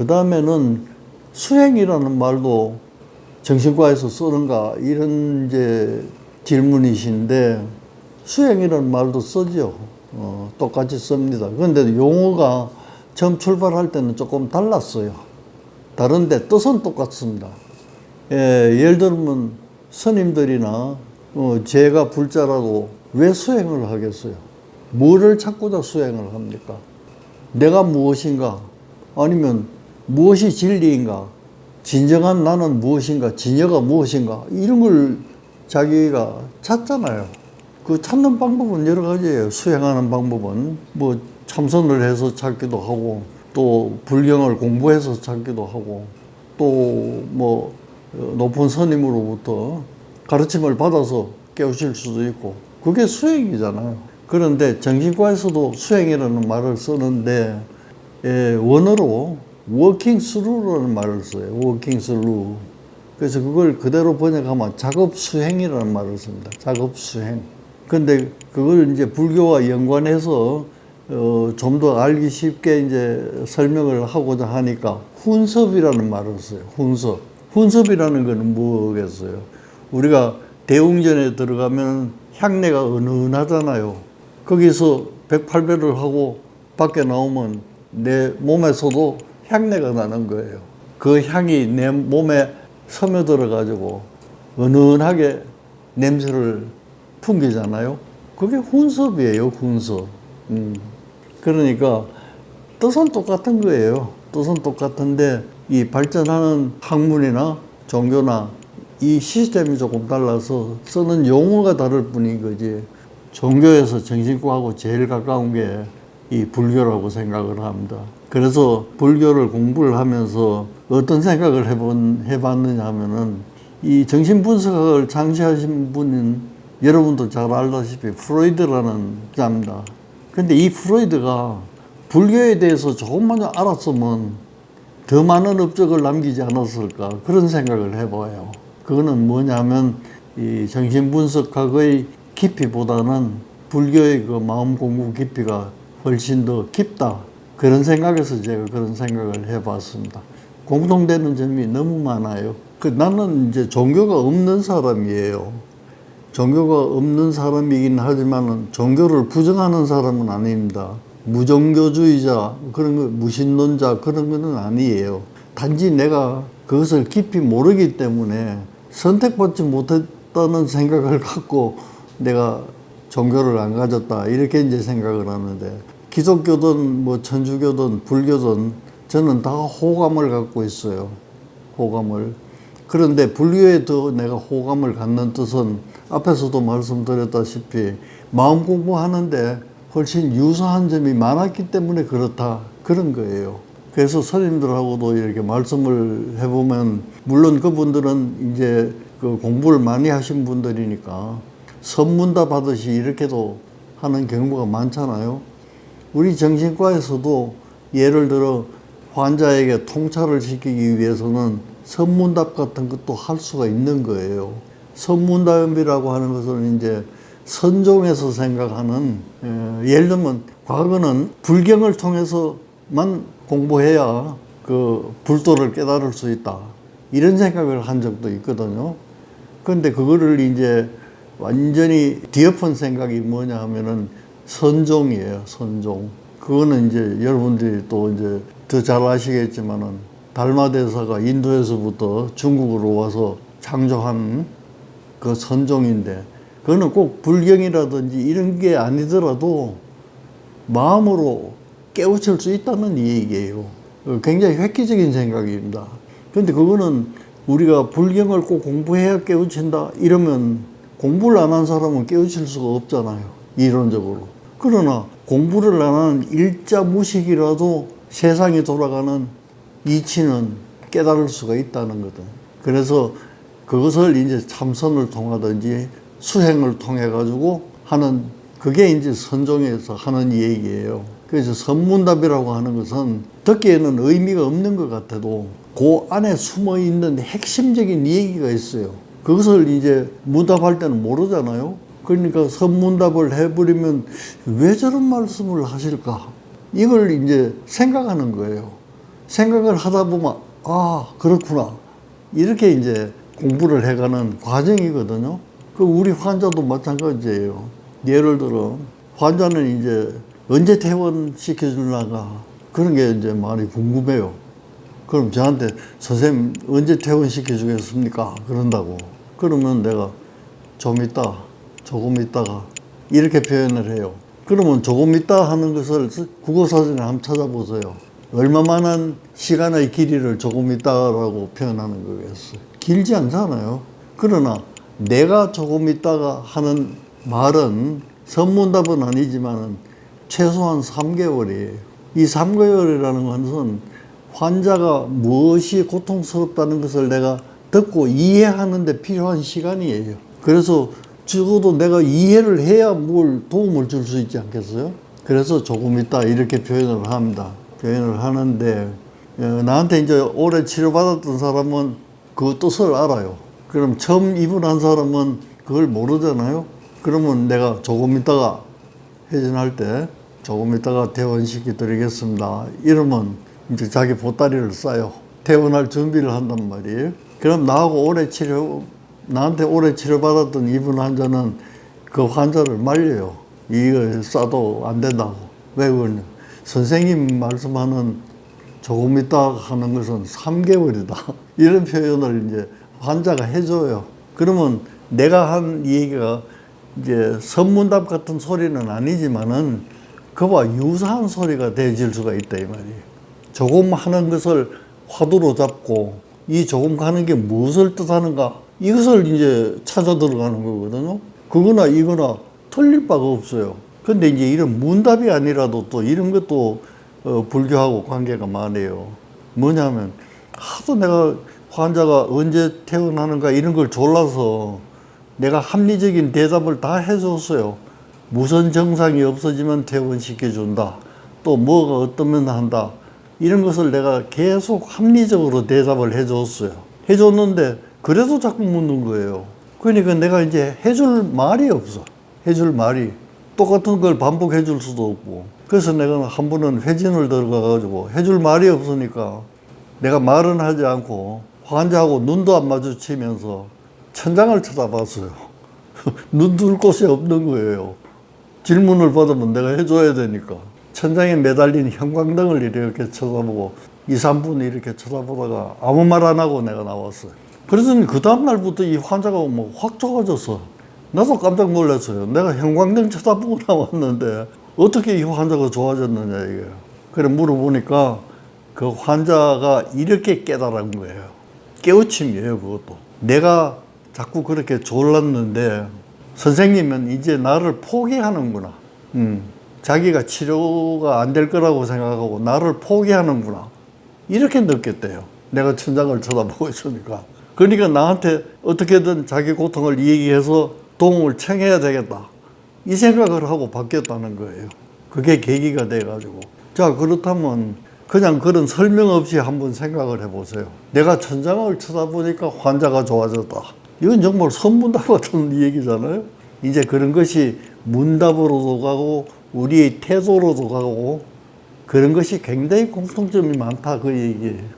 그 다음에는 수행이라는 말도 정신과에서 쓰는가 이런 이제 질문이신데 수행이라는 말도 쓰죠. 어, 똑같이 씁니다. 그런데 용어가 처음 출발할 때는 조금 달랐어요. 다른데 뜻은 똑같습니다. 예, 예를 들면 스님들이나 어, 제가 불자라도 왜 수행을 하겠어요? 뭐를 찾고자 수행을 합니까? 내가 무엇인가? 아니면 무엇이 진리인가? 진정한 나는 무엇인가? 진여가 무엇인가? 이런 걸 자기가 찾잖아요. 그 찾는 방법은 여러 가지예요. 수행하는 방법은 뭐 참선을 해서 찾기도 하고 또 불경을 공부해서 찾기도 하고 또 뭐 높은 스님으로부터 가르침을 받아서 깨우칠 수도 있고 그게 수행이잖아요. 그런데 정신과에서도 수행이라는 말을 쓰는데 예, 원어로 워킹 스루라는 말을 써요. 워킹 스루. 그래서 그걸 그대로 번역하면 작업 수행이라는 말을 씁니다. 작업 수행. 근데 그걸 이제 불교와 연관해서 어, 좀 더 알기 쉽게 이제 설명을 하고자 하니까 훈섭이라는 말을 써요. 훈섭. 훈섭이라는 거는 뭐겠어요? 우리가 대웅전에 들어가면 향내가 은은하잖아요. 거기서 108배를 하고 밖에 나오면 내 몸에서도 향내가 나는 거예요. 그 향이 내 몸에 스며들어 가지고 은은하게 냄새를 풍기잖아요. 그게 훈섭이에요, 훈섭. 음. 그러니까 뜻은 똑같은 거예요. 뜻은 똑같은데 이 발전하는 학문이나 종교나 이 시스템이 조금 달라서 쓰는 용어가 다를 뿐인 거지. 종교에서 정신과하고 제일 가까운 게 이 불교라고 생각을 합니다. 그래서 불교를 공부를 하면서 어떤 생각을 해본, 해봤느냐 하면은 이 정신분석학을 창시하신 분은 여러분도 잘 알다시피 프로이드라는 자입니다. 근데 이 프로이드가 불교에 대해서 조금만 알았으면 더 많은 업적을 남기지 않았을까 그런 생각을 해봐요. 그거는 뭐냐면 이 정신분석학의 깊이보다는 불교의 그 마음 공부 깊이가 훨씬 더 깊다. 그런 생각에서 제가 그런 생각을 해봤습니다. 공통되는 점이 너무 많아요. 그 나는 이제 종교가 없는 사람이에요. 종교가 없는 사람이긴 하지만 종교를 부정하는 사람은 아닙니다. 무종교주의자 그런 거 무신론자 그런 거는 아니에요. 단지 내가 그것을 깊이 모르기 때문에 선택받지 못했다는 생각을 갖고 내가 종교를 안 가졌다 이렇게 이제 생각을 하는데 기독교든 뭐 천주교든 불교든 저는 다 호감을 갖고 있어요. 호감을. 그런데 불교에 더 내가 호감을 갖는 뜻은 앞에서도 말씀드렸다시피 마음 공부하는데 훨씬 유사한 점이 많았기 때문에 그렇다 그런 거예요. 그래서 스님들하고도 이렇게 말씀을 해보면 물론 그분들은 이제 그 공부를 많이 하신 분들이니까 선문답 하듯이 이렇게도 하는 경우가 많잖아요. 우리 정신과에서도 예를 들어 환자에게 통찰을 시키기 위해서는 선문답 같은 것도 할 수가 있는 거예요. 선문답이라고 하는 것은 이제 선종에서 생각하는 에, 예를 들면 과거는 불경을 통해서만 공부해야 그 불도를 깨달을 수 있다 이런 생각을 한 적도 있거든요. 그런데 그거를 이제 완전히 뒤엎은 생각이 뭐냐 하면은 선종이에요. 선종. 그거는 이제 여러분들이 또 이제 더 잘 아시겠지만은 달마 대사가 인도에서부터 중국으로 와서 창조한 그 선종인데 그거는 꼭 불경이라든지 이런 게 아니더라도 마음으로 깨우칠 수 있다는 얘기예요. 굉장히 획기적인 생각입니다. 근데 그거는 우리가 불경을 꼭 공부해야 깨우친다 이러면 공부를 안 한 사람은 깨우칠 수가 없잖아요. 이론적으로. 그러나 공부를 안 하는 일자 무식이라도 세상이 돌아가는 이치는 깨달을 수가 있다는 거든. 그래서 그것을 이제 참선을 통하든지 수행을 통해 가지고 하는 그게 이제 선종에서 하는 얘기예요. 그래서 선문답이라고 하는 것은 듣기에는 의미가 없는 것 같아도 그 안에 숨어 있는 핵심적인 얘기가 있어요. 그것을 이제 문답할 때는 모르잖아요. 그러니까 선문답을 해버리면 왜 저런 말씀을 하실까? 이걸 이제 생각하는 거예요. 생각을 하다 보면 아 그렇구나 이렇게 이제 공부를 해가는 과정이거든요. 그 우리 환자도 마찬가지예요. 예를 들어 환자는 이제 언제 퇴원 시켜줄라가 그런 게 이제 많이 궁금해요. 그럼 저한테 선생님 언제 퇴원 시켜 주겠습니까? 그런다고. 그러면 내가 좀 있다, 조금 있다가 이렇게 표현을 해요. 그러면 조금 있다 하는 것을 국어사전에 한번 찾아보세요. 얼마만한 시간의 길이를 조금 있다라고 표현하는 거겠어요. 길지 않잖아요. 그러나 내가 조금 있다가 하는 말은 선문답은 아니지만은 최소한 3개월이에요. 이 3개월이라는 것은 환자가 무엇이 고통스럽다는 것을 내가 듣고 이해하는데 필요한 시간이에요. 그래서 적어도 내가 이해를 해야 뭘 도움을 줄 수 있지 않겠어요? 그래서 조금 있다 이렇게 표현을 합니다. 표현을 하는데 어, 나한테 이제 오래 치료받았던 사람은 그 뜻을 알아요. 그럼 처음 입원한 사람은 그걸 모르잖아요. 그러면 내가 조금 있다가 회진할 때 조금 있다가 퇴원시켜 드리겠습니다. 이러면 이제 자기 보따리를 싸요. 퇴원할 준비를 한단 말이에요. 그럼 나하고 오래 치료, 나한테 오래 치료받았던 입원 환자는 그 환자를 말려요. 이거 싸도 안 된다고. 왜 그러냐. 선생님 말씀하는 조금 있다 하는 것은 3개월이다. 이런 표현을 이제 환자가 해줘요. 그러면 내가 한 얘기가 이제 선문답 같은 소리는 아니지만은 그와 유사한 소리가 되질 수가 있다 이 말이에요. 조금 하는 것을 화두로 잡고 이 조금 하는 게 무엇을 뜻하는가 이것을 이제 찾아 들어가는 거거든요. 그거나 이거나 틀릴 바가 없어요. 근데 이제 이런 문답이 아니라도 또 이런 것도 어, 불교하고 관계가 많아요. 뭐냐면 하도 내가 환자가 언제 퇴원하는가 이런 걸 졸라서 내가 합리적인 대답을 다 해줬어요. 무선 정상이 없어지면 퇴원시켜준다. 또 뭐가 어떠면 한다. 이런 것을 내가 계속 합리적으로 대답을 해줬어요. 해줬는데 그래도 자꾸 묻는 거예요. 그러니까 내가 이제 해줄 말이 없어. 해줄 말이. 똑같은 걸 반복해 줄 수도 없고. 그래서 내가 한 번은 회진을 들어가가지고 해줄 말이 없으니까 내가 말은 하지 않고 환자하고 눈도 안 마주치면서 천장을 쳐다봤어요. 눈 둘 곳이 없는 거예요. 질문을 받으면 내가 해줘야 되니까. 천장에 매달린 형광등을 이렇게 쳐다보고 2, 3분 이렇게 쳐다보다가 아무 말 안 하고 내가 나왔어요. 그래서 그 다음날부터 이 환자가 뭐 확 좋아졌어. 나도 깜짝 놀랐어요. 내가 형광등 쳐다보고 나왔는데 어떻게 이 환자가 좋아졌느냐 이게. 그래 물어보니까 그 환자가 이렇게 깨달은 거예요. 깨우침이에요 그것도. 내가 자꾸 그렇게 졸랐는데 선생님은 이제 나를 포기하는구나. 음, 자기가 치료가 안 될 거라고 생각하고 나를 포기하는구나. 이렇게 느꼈대요. 내가 천장을 쳐다보고 있으니까. 그러니까 나한테 어떻게든 자기 고통을 얘기해서 도움을 청해야 되겠다. 이 생각을 하고 바뀌었다는 거예요. 그게 계기가 돼가지고. 자, 그렇다면 그냥 그런 설명 없이 한번 생각을 해보세요. 내가 천장을 쳐다보니까 환자가 좋아졌다. 이건 정말 선문답 같은 얘기잖아요. 이제 그런 것이 문답으로도 가고 우리의 태도로도 가고 그런 것이 굉장히 공통점이 많다 그 얘기예요.